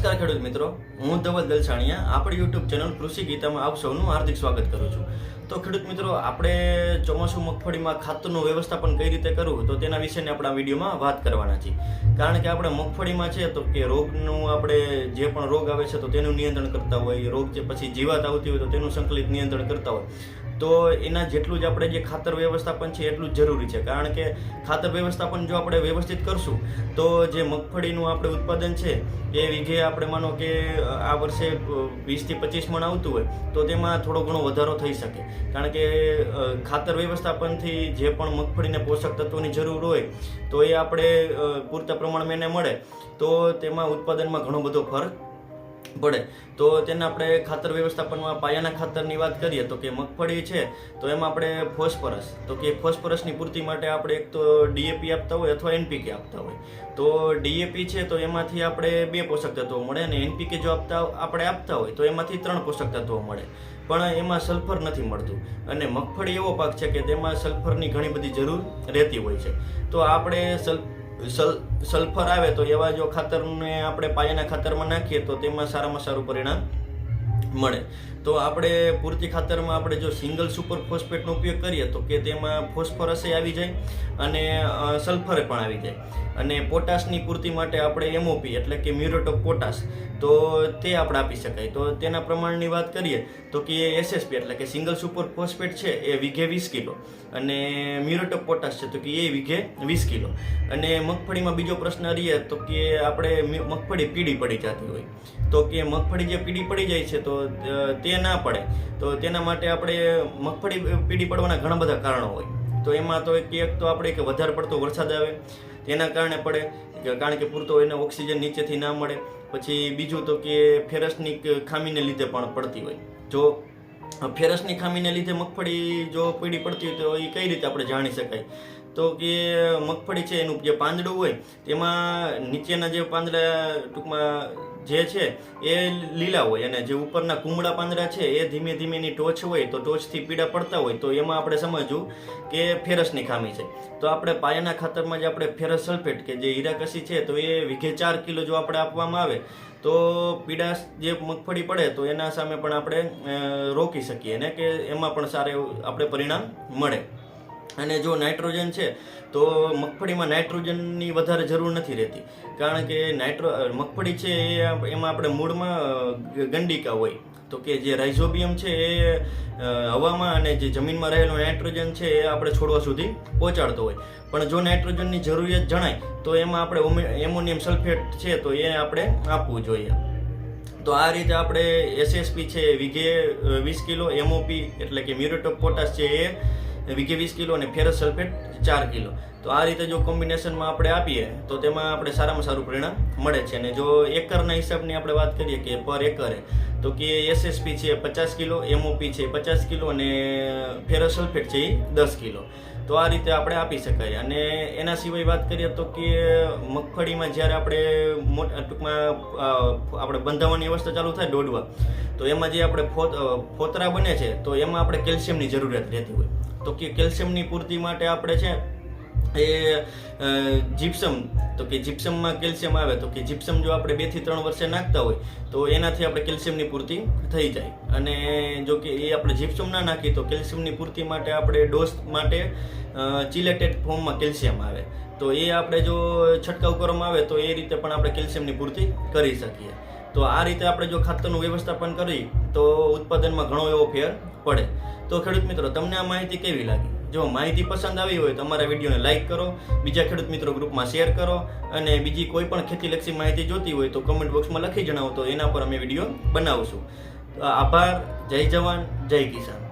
નમસ્કાર ખેડૂત મિત્રો. હું ધવલ દલસાણીયા. આપણી યુટ્યુબ ચેનલ કૃષિ ગીતામાં આપ સૌનું હાર્દિક સ્વાગત કરું છું. તો ખેડૂત મિત્રો, આપણે ચોમાસું મગફળીમાં ખાતરનું વ્યવસ્થાપન કઈ રીતે કરવું, તો તેના વિશેની આપણા વિડીયોમાં વાત કરવાના છીએ. કારણ કે આપણે મગફળીમાં છે, તો કે રોગનું આપણે જે પણ રોગ આવે છે, તો તેનું નિયંત્રણ કરતા હોય. રોગ જે પછી જીવાત આવતી હોય, તો તેનું સંકલિત નિયંત્રણ કરતા હોય. તો એના જેટલું જ આપણે જે ખાતર વ્યવસ્થાપન છે એટલું જ જરૂરી છે. કારણ કે ખાતર વ્યવસ્થાપન જો આપણે વ્યવસ્થિત કરશું, તો જે મગફળીનું આપણે ઉત્પાદન છે, એ વિઘે આપણે માનો કે આ વર્ષે વીસથી પચીસ મણ આવતું હોય, તો તેમાં થોડો ઘણો વધારો થઈ શકે. કારણ કે ખાતર વ્યવસ્થાપનથી જે પણ મગફળીને પોષક તત્વોની જરૂર હોય, તો એ આપણે પૂરતા પ્રમાણમાં એને મળે, તો તેમાં ઉત્પાદનમાં ઘણો બધો ફરક પડે. તો તેને આપણે ખાતર વ્યવસ્થાપનમાં પાયાના ખાતરની વાત કરીએ તો કે મગફળી છે, તો એમાં આપણે ફોસ્ફરસ. તો કે ફોસ્ફરસની પૂર્તિ માટે આપણે એક તો ડીએપી આપતા હોય અથવા એનપીકે આપતા હોય. તો ડીએપી છે તો એમાંથી આપણે બે પોષક તત્વો મળે અને એનપીકે જો આપતા આપણે આપતા હોય તો એમાંથી ત્રણ પોષક તત્વો મળે. પણ એમાં સલ્ફર નથી મળતું. અને મગફળી એવો પાક છે કે તેમાં સલ્ફરની ઘણી બધી જરૂર રહેતી હોય છે. તો આપણે સલ્ફ સલ સલ્ફર આવે તો એવા જો ખાતરને આપણે પાયાના ખાતરમાં નાખીએ તો તેમાં સારામાં સારું પરિણામ મળે. તો આપણે પૂરતી ખાતરમાં આપણે જો સિંગલ સુપર ફોસ્ફેટનો ઉપયોગ કરીએ તો કે તેમાં ફોસ્ફરસે આવી જાય અને સલ્ફર પણ આવી જાય. અને પોટાશની પૂર્તિ માટે આપણે એમઓપી એટલે કે મ્યુરેટ ઓફ પોટાશ, તો તે આપણે આપી શકાય. તો તેના પ્રમાણની વાત કરીએ તો કે એસએસપી એટલે કે સિંગલ સુપર ફોસ્ફેટ છે એ વીઘે વીસ કિલો અને મ્યુરેટ ઓફ પોટાશ છે તો કે એ વીઘે વીસ કિલો. અને મગફળીમાં બીજો પ્રશ્ન રહીએ તો કે આપણે મગફળી પીળી પડી જતી હોય. તો કે મગફળી જે પીળી પડી જાય છે તો તે ના પડે. તો તેના માટે આપણે મગફળી પીળી પડવાના ઘણા બધા કારણો હોય. તો એમાં તો એક એક તો આપણે કે વધારે પડતો વરસાદ આવે, તેના કારણે પડે કારણ કે પૂરતો એને ઓક્સિજન નીચેથી ના મળે. પછી બીજું તો કે ફેરસની ખામીને લીધે પણ પડતી હોય. જો ફેરસની ખામીને લીધે મગફળી જો પીળી પડતી હોય તો એ કઈ રીતે આપણે જાણી શકાય? તો કે મગફળી છે એનું જે પાંદડું હોય, તેમાં નીચેના જે પાંદડા ટૂંકમાં જે છે, એ લીલા હોય અને જે ઉપરના કુમળા પાંદડા છે, એ ધીમે ધીમે એની ટોચ હોય તો ટોચથી પીડા પડતા હોય, તો એમાં આપણે સમજવું કે ફેરસની ખામી છે. તો આપણે પાયાના ખાતરમાં જે આપણે ફેરસ સલ્ફેટ કે જે હીરાકસી છે, તો એ વીઘે ચાર કિલો જો આપણે આપવામાં આવે, તો પીડા જે મગફળી પડે, તો એના સામે પણ આપણે રોકી શકીએ ને કે એમાં પણ સારું આપણે પરિણામ મળે. અને જો નાઇટ્રોજન છે, તો મગફળીમાં નાઇટ્રોજનની વધારે જરૂર નથી રહેતી. કારણ કે નાઇટ્રો મગફળી છે, એ એમાં આપણે મૂળમાં ગંડિકા હોય. તો કે જે રાઇઝોબિયમ છે, એ હવામાં અને જે જમીનમાં રહેલું નાઇટ્રોજન છે, એ આપણે છોડવા સુધી પહોંચાડતો હોય. પણ જો નાઇટ્રોજનની જરૂરિયાત જણાય, તો એમાં આપણે એમોનિયમ સલ્ફેટ છે, તો એ આપણે આપવું જોઈએ. તો આ રીતે આપણે એસએસપી છે, વીઘે વીસ કિલો, એમઓપી એટલે કે મ્યુરેટ ઓફ પોટાશ છે, એ વીઘે વીસ કિલો અને ફેરસ સલ્ફેટ ચાર કિલો. તો આ રીતે જો કોમ્બિનેશનમાં આપણે આપીએ, તો તેમાં આપણે સારામાં સારું પરિણામ મળે છે. અને જો એકરના હિસાબની આપણે વાત કરીએ કે પર એકરે, તો કે એસએસપી છે પચાસ કિલો એમઓપી છે પચાસ કિલો અને ફેરસ સલ્ફેટ છે એ દસ કિલો. તો આ રીતે આપણે આપી શકાય. અને એના સિવાય વાત કરીએ તો કે મગફળીમાં જ્યારે આપણે ટૂંકમાં આપણે બંધાવવાની અવસ્થા ચાલુ થાય દોડવા, તો એમાં જે આપણે ફોતરા બને છે, તો એમાં આપણે કેલ્શિયમની જરૂરિયાત રહેતી હોય. તો કે કેલ્શિયમની પૂર્તિ માટે આપણે છે એ જિપ્સમ તો કે જીપ્સમમાં કેલ્શિયમ આવે, તો કે જીપ્સમ જો આપણે બેથી ત્રણ વર્ષે નાખતા હોય, તો એનાથી આપણે કેલ્શિયમની પૂર્તિ થઈ જાય. અને જો કે એ આપણે જીપ્સમ ના નાખીએ, તો કેલ્શિયમની પૂર્તિ માટે આપણે ડોઝ માટે ચિલેટેડ ફોર્મમાં કેલ્શિયમ આવે. તો એ આપણે જો છંટકાવ કરવામાં આવે, તો એ રીતે પણ આપણે કેલ્શિયમની પૂર્તિ કરી શકીએ. તો આ રીતે આપણે જો ખાતરનું વ્યવસ્થાપન કરી, તો ઉત્પાદનમાં ઘણો એવો ફેર પડે. તો ખેડૂત મિત્રો, તમને આ માહિતી કેવી લાગી? જો માહિતી પસંદ આવી હોય તો અમારા વિડીયોને લાઇક કરો, બીજા ખેડૂત મિત્રો ગ્રુપમાં શેર કરો અને બીજી કોઈ પણ ખેતીલક્ષી માહિતી જોતી હોય તો કમેન્ટ બોક્સમાં લખી જણાવો તો એના પર અમે વીડિયો બનાવશું. આભાર, જય જવાન, જય કિસાન.